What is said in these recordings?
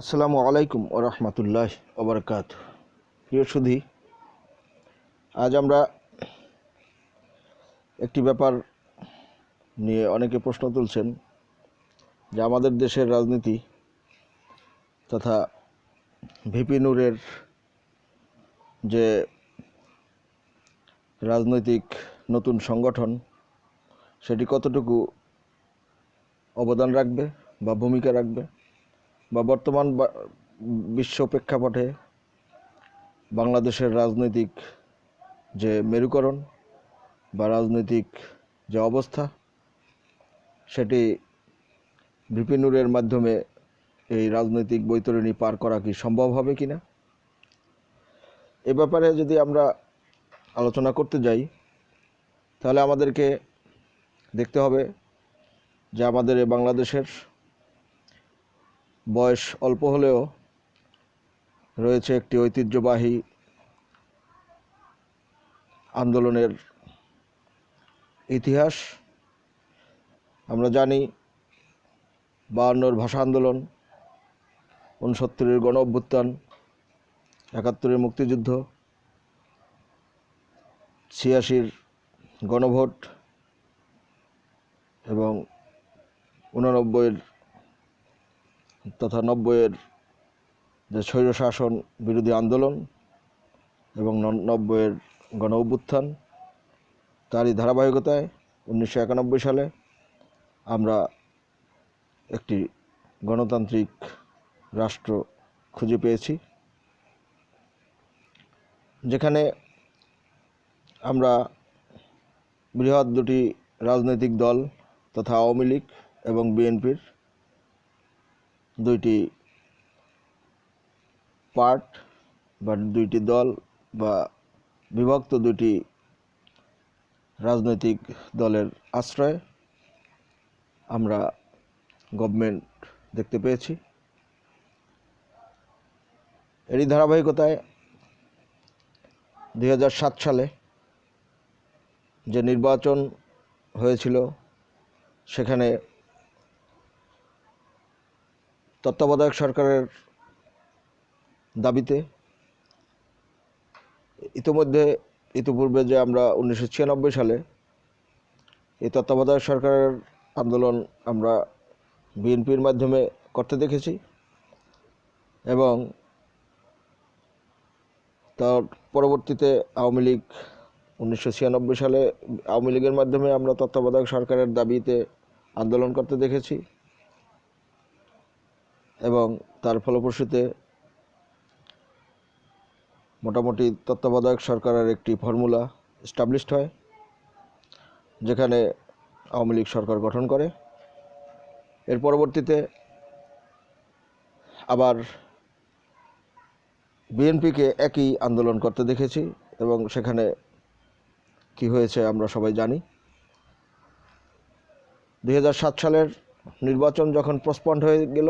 আসসালামু আলাইকুম ও রহমতুল্লাহ ওবরকাত প্রিয় সুধি, আজ আমরা একটি ব্যাপার নিয়ে অনেকে প্রশ্ন তুলছেন যে আমাদের দেশের রাজনীতি তথা ভিপি নূরের যে রাজনৈতিক নতুন সংগঠন, সেটি কতটুকু অবদান রাখবে বা ভূমিকা রাখবে? বা বর্তমান বিশ্ব প্রেক্ষাপটে বাংলাদেশের রাজনৈতিক যে মেরুকরণ বা রাজনৈতিক যে অবস্থা, সেটি ভিপিনুরের মাধ্যমে এই রাজনৈতিক বৈতরণী পার করা কি সম্ভব হবে কি না এ ব্যাপারে যদি আমরা আলোচনা করতে যাই, তাহলে আমাদেরকে দেখতে হবে যে আমাদের বাংলাদেশের বয়স অল্প হলেও রয়েছে একটি ঐতিহ্যবাহী আন্দোলনের ইতিহাস। আমরা জানি বায়ান্নর ভাষা আন্দোলন, উনসত্তরের গণ অভ্যুত্থান একাত্তরের মুক্তিযুদ্ধ, ছিয়াশির গণভোট এবং উননব্বইয়ের তথা নব্বইয়ের যে স্বৈরশাসন বিরোধী আন্দোলন এবং নব্বইয়ের গণ অভ্যুত্থান, তারই ধারাবাহিকতায় উনিশশো একানব্বই সালে আমরা একটি গণতান্ত্রিক রাষ্ট্র খুঁজে পেয়েছি, যেখানে আমরা বৃহৎ দুটি রাজনৈতিক দল তথা আওয়ামী লীগ এবং বিএনপির দুইটি পার্ট বা দুইটি দল বা বিভক্ত দুইটি রাজনৈতিক দলের আশ্রয়ে আমরা গভর্নমেন্ট দেখতে পেয়েছি। এরই ধারাবাহিকতায় দু হাজার সাত সালে যে নির্বাচন হয়েছিল, সেখানে তত্ত্বাবধায়ক সরকারের দাবিতে ইতিমধ্যে ইতিপূর্বে যে আমরা উনিশশো ছিয়ানব্বই সালে এই তত্ত্বাবধায়ক সরকারের আন্দোলন আমরা বিএনপির মাধ্যমে করতে দেখেছি এবং তার পরবর্তীতে আওয়ামী লীগ উনিশশো ছিয়ানব্বই সালে আওয়ামী লীগের মাধ্যমে আমরা তত্ত্বাবধায়ক সরকারের দাবিতে আন্দোলন করতে দেখেছি। এবং তার ফলপ্রসূতে মোটামুটি তত্ত্বাবধায়ক সরকারের একটি ফর্মুলা এস্টাবলিশড হয়, যেখানে আওয়ামী লীগ সরকার গঠন করে। এর পরবর্তীতে আবার বিএনপিকে একই আন্দোলন করতে দেখেছি এবং সেখানে কি হয়েছে আমরা সবাই জানি। দু হাজার সাত সালের নির্বাচন যখন পোস্টপন্ড হয়ে গেল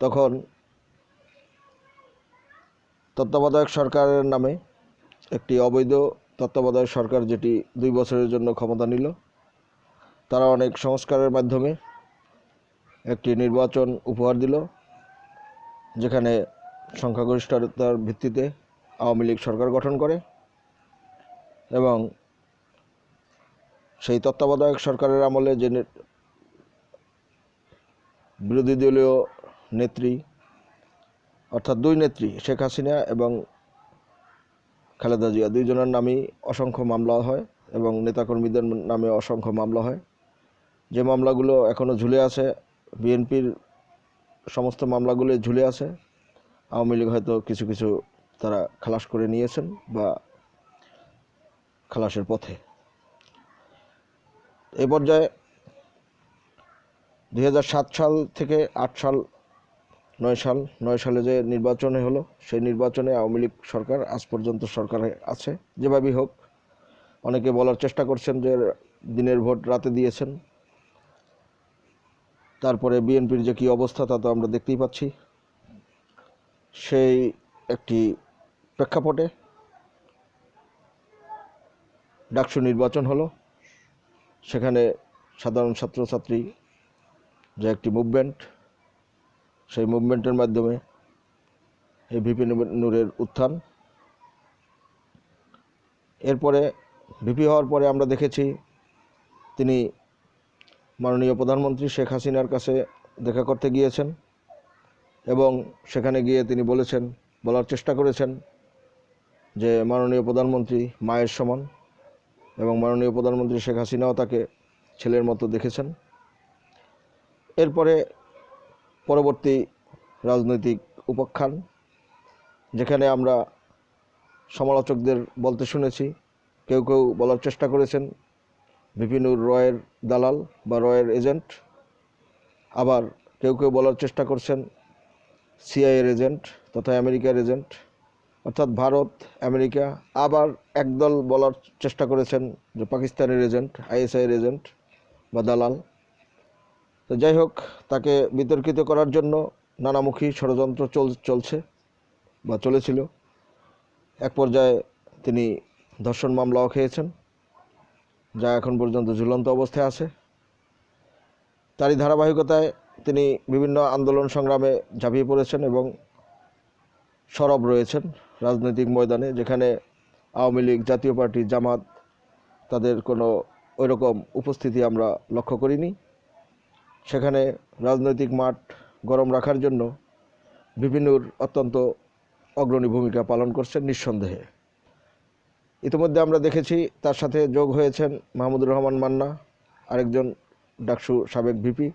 তখন তত্ত্বাবধায়ক সরকারের নামে একটি অবৈধ তত্ত্বাবধায়ক সরকার যেটি দুই বছরের জন্য ক্ষমতা নিল, তারা অনেক সংস্কারের মাধ্যমে একটি নির্বাচন উপহার দিল, যেখানে সংখ্যাগরিষ্ঠতার ভিত্তিতে আওয়ামী লীগ সরকার গঠন করে এবং সেই তত্ত্বাবধায়ক সরকারের আমলে যে বিরোধী দলীয় নেত্রী, অর্থাৎ দুই নেত্রী, শেখ হাসিনা এবং খালেদা জিয়া, দুইজনের নামেই অসংখ্য মামলা হয় এবং নেতাকর্মীদের নামে অসংখ্য মামলা হয়। যে মামলাগুলো এখনও ঝুলে আছে, বিএনপির সমস্ত মামলাগুলো ঝুলে আছে, আওয়ামী লীগ হয়তো কিছু কিছু তারা খালাস করে নিয়েছেন বা খালাসের পথে। এ পর্যায়ে দু হাজার সাত সাল থেকে আট সাল নয় সাল, নয় সালে যে নির্বাচনে হলো, সেই নির্বাচনে আওয়ামী লীগ সরকার আজ পর্যন্ত সরকারে আছে। যেভাবেই হোক, অনেকে বলার চেষ্টা করছেন যে দিনের ভোট রাতে দিয়েছেন। তারপরে বিএনপির যে কী অবস্থা তা তো আমরা দেখতেই পাচ্ছি। সেই একটি প্রেক্ষাপটে ডাকসু নির্বাচন হলো। সেখানে সাধারণ ছাত্রছাত্রী যে একটি মুভমেন্ট সেই মুভমেন্টের মাধ্যমে এই ভিপি নূরের উত্থান। এরপরে ভিপি হওয়ার পরে আমরা দেখেছি তিনি মাননীয় প্রধানমন্ত্রী শেখ হাসিনার কাছে দেখা করতে গিয়েছেন এবং সেখানে গিয়ে তিনি বলেছেন, বলার চেষ্টা করেছেন যে মাননীয় প্রধানমন্ত্রী মায়ের সমান এবং মাননীয় প্রধানমন্ত্রী শেখ হাসিনাও তাকে ছেলের মতো দেখেছেন। এরপরে পরবর্তী রাজনৈতিক উপাখ্যান, যেখানে আমরা সমালোচকদের বলতে শুনেছি, কেউ কেউ বলার চেষ্টা করেছেন, বিপিনুর রয়ের দালাল বা রয়ের এজেন্ট, আবার কেউ কেউ বলার চেষ্টা করছেন সিআইয়ের এজেন্ট তথা আমেরিকার এজেন্ট, অর্থাৎ ভারত, আমেরিকা, আবার একদল বলার চেষ্টা করেছেন যে পাকিস্তানের এজেন্ট, আইএসআইয়ের এজেন্ট বা দালাল। তো যাই হোক, তাকে বিতর্কিত করার জন্য নানামুখী ষড়যন্ত্র চল, চলছে বা চলেছিল। এক পর্যায়ে তিনি ধর্ষণ মামলাও খেয়েছেন, যা এখন পর্যন্ত ঝুলন্ত অবস্থায় আছে। তারই ধারাবাহিকতায় তিনি বিভিন্ন আন্দোলন সংগ্রামে ঝাঁপিয়ে পড়েছেন এবং সরব রয়েছেন রাজনৈতিক ময়দানে, যেখানে আওয়ামী লীগ, জাতীয় পার্টি, জামাত, তাদের কোনো ওইরকম উপস্থিতি আমরা লক্ষ্য করিনি। সেখানে রাজনৈতিক মাঠ গরম রাখার জন্য বিভিন্নর অত্যন্ত অগ্রণী ভূমিকা পালন করছেন নিঃসন্দেহে। ইতিমধ্যে আমরা দেখেছি তার সাথে যোগ হয়েছেন মাহমুদুর রহমান মান্না, আরেকজন ডাকসু সাবেক ভিপি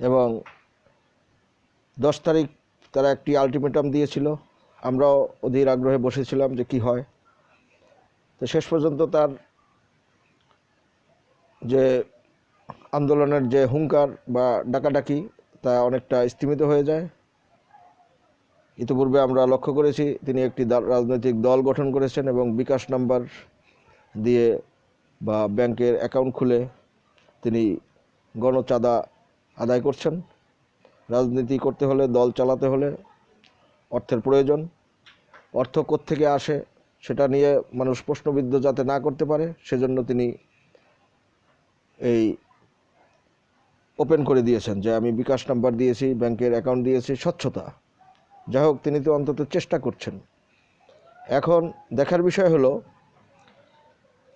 এবং দশ তারিখ তারা একটি আলটিমেটাম দিয়েছিল। আমরাও অধীর আগ্রহে বসেছিলাম যে কি হয়। তো শেষ পর্যন্ত তার যে আন্দোলনের যে হুঙ্কার বা ডাকাডাকি, তা অনেকটা স্তীমিত হয়ে যায়। ইতিপূর্বে আমরা লক্ষ্য করেছি, তিনি একটি রাজনৈতিক দল গঠন করেছেন এবং বিকাশ নাম্বার দিয়ে বা ব্যাংকের অ্যাকাউন্ট খুলে তিনি গণচাঁদা আদায় করছেন। রাজনীতি করতে হলে, দল চালাতে হলে অর্থের প্রয়োজন। অর্থ থেকে আসে সেটা নিয়ে মানুষ প্রশ্নবিদ্ধ যাতে না করতে পারে, সেজন্য তিনি এই ওপেন করে দিয়েছেন যে আমি বিকাশ নাম্বার দিয়েছি, ব্যাংকের অ্যাকাউন্ট দিয়েছি, স্বচ্ছতা। যাই হোক, তিনি তো অন্তত চেষ্টা করছেন। এখন দেখার বিষয় হলো,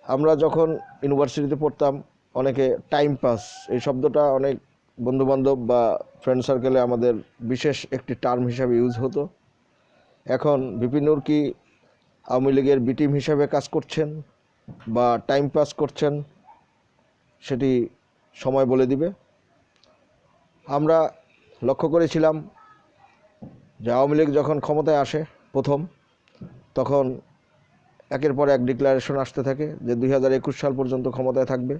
আমরা যখন ইউনিভার্সিটিতে পড়তাম, অনেকে টাইম পাস, এই শব্দটা অনেক বন্ধুবান্ধব বা ফ্রেন্ড সার্কেলে আমাদের বিশেষ একটি টার্ম হিসাবে ইউজ হতো। এখন বিপিনুর কি আওয়ামী লীগের বি টিম হিসাবে কাজ করছেন বা টাইম পাস করছেন, সেটি সময় বলে দিবে। আমরা লক্ষ্য করেছিলাম যে আওয়ামী লীগ যখন ক্ষমতায় আসে প্রথম, তখন একের পর এক ডিক্লারেশন আসতে থাকে যে দুই হাজার একুশ সাল পর্যন্ত ক্ষমতায় থাকবে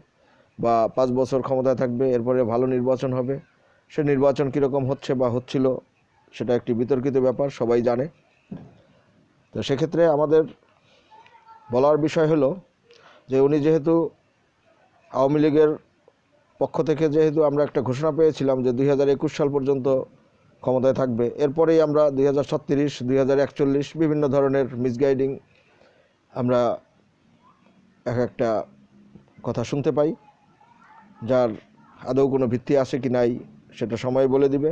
বা পাঁচ বছর ক্ষমতায় থাকবে, এরপরে ভালো নির্বাচন হবে। সে নির্বাচন কীরকম হচ্ছে বা হচ্ছিল সেটা একটি বিতর্কিত ব্যাপার, সবাই জানে। তো সেক্ষেত্রে আমাদের বলার বিষয় হলো যে উনি যেহেতু আওয়ামী লীগের পক্ষ থেকে যেহেতু আমরা একটা ঘোষণা পেয়েছিলাম যে দুই হাজার একুশ সাল পর্যন্ত ক্ষমতায় থাকবে, এরপরেই আমরা দুই হাজার বিভিন্ন ধরনের মিসগাইডিং আমরা এক একটা কথা শুনতে পাই, যার আদৌ কোনো ভিত্তি আছে কি নাই সেটা সময় বলে দিবে।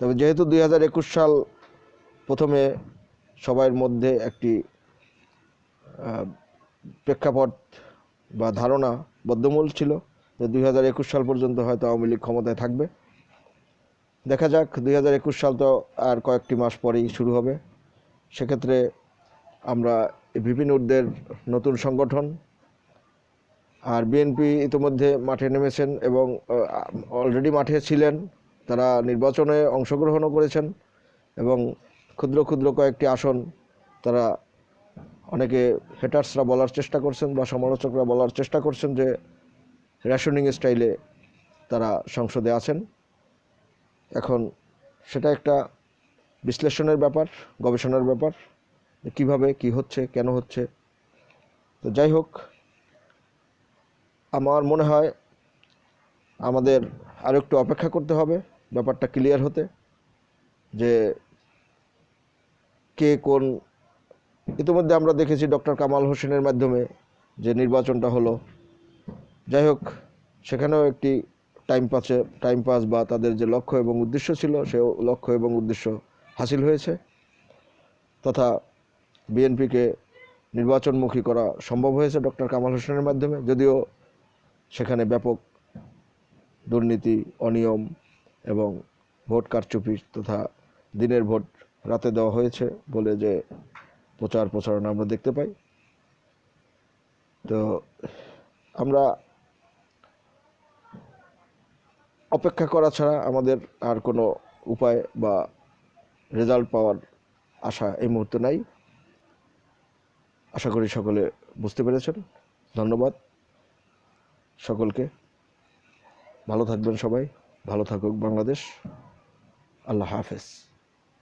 তবে যেহেতু দুই হাজার একুশ সাল প্রথমে সবার মধ্যে একটি প্রেক্ষাপট বা ধারণা বদ্ধমূল ছিল যে দুই হাজার একুশ সাল পর্যন্ত হয়তো আওয়ামী লীগ ক্ষমতায় থাকবে। দেখা যাক, দুই হাজার একুশ সাল তো আর কয়েকটি মাস পরেই শুরু হবে। সেক্ষেত্রে আমরা বিভিন্নদের নতুন সংগঠন আর বিএনপি ইতিমধ্যে মাঠে নেমেছেন এবং অলরেডি মাঠে ছিলেন। তারা নির্বাচনে অংশগ্রহণও করেছেন এবং ক্ষুদ্র ক্ষুদ্র কয়েকটি আসন তারা অনেকে হেটার্সরা বলার চেষ্টা করছেন বা সমালোচকরা বলার চেষ্টা করছেন যে রেশনিং স্টাইলে তারা সংসদে আছেন। এখন সেটা একটা বিশ্লেষণের ব্যাপার, গবেষণার ব্যাপার কীভাবে, কি হচ্ছে, কেন হচ্ছে। তো যাই হোক, আমার মনে হয় আমাদের আরও একটু অপেক্ষা করতে হবে ব্যাপারটা ক্লিয়ার হতে, যে কে কোন, ইতিমধ্যে আমরা দেখেছি ডক্টর কামাল হোসেনের মাধ্যমে যে নির্বাচনটা হলো যাই হোক, সেখানেও একটি টাইম পাসে টাইম পাস বা তাদের যে লক্ষ্য এবং উদ্দেশ্য ছিল সে লক্ষ্য এবং উদ্দেশ্য হাসিল হয়েছে তথা বিএনপিকে নির্বাচনমুখী করা সম্ভব হয়েছে ডক্টর কামাল হোসেনের মাধ্যমে। যদিও সেখানে ব্যাপক দুর্নীতি, অনিয়ম এবং ভোট কারচুপি তথা দিনের ভোট রাতে দেওয়া হয়েছে বলে যে প্রচার প্রচারণা আমরা দেখতে পাই। তো আমরা অপেক্ষা করা ছাড়া আমাদের আর কোনো উপায় বা রেজাল্ট পাওয়ার আশা এই মুহূর্তে নাই। আশা করি সকলে বুঝতে পেরেছেন। ধন্যবাদ সকলকে। ভালো থাকবেন সবাই। ভালো থাকুক বাংলাদেশ। আল্লাহ হাফেজ।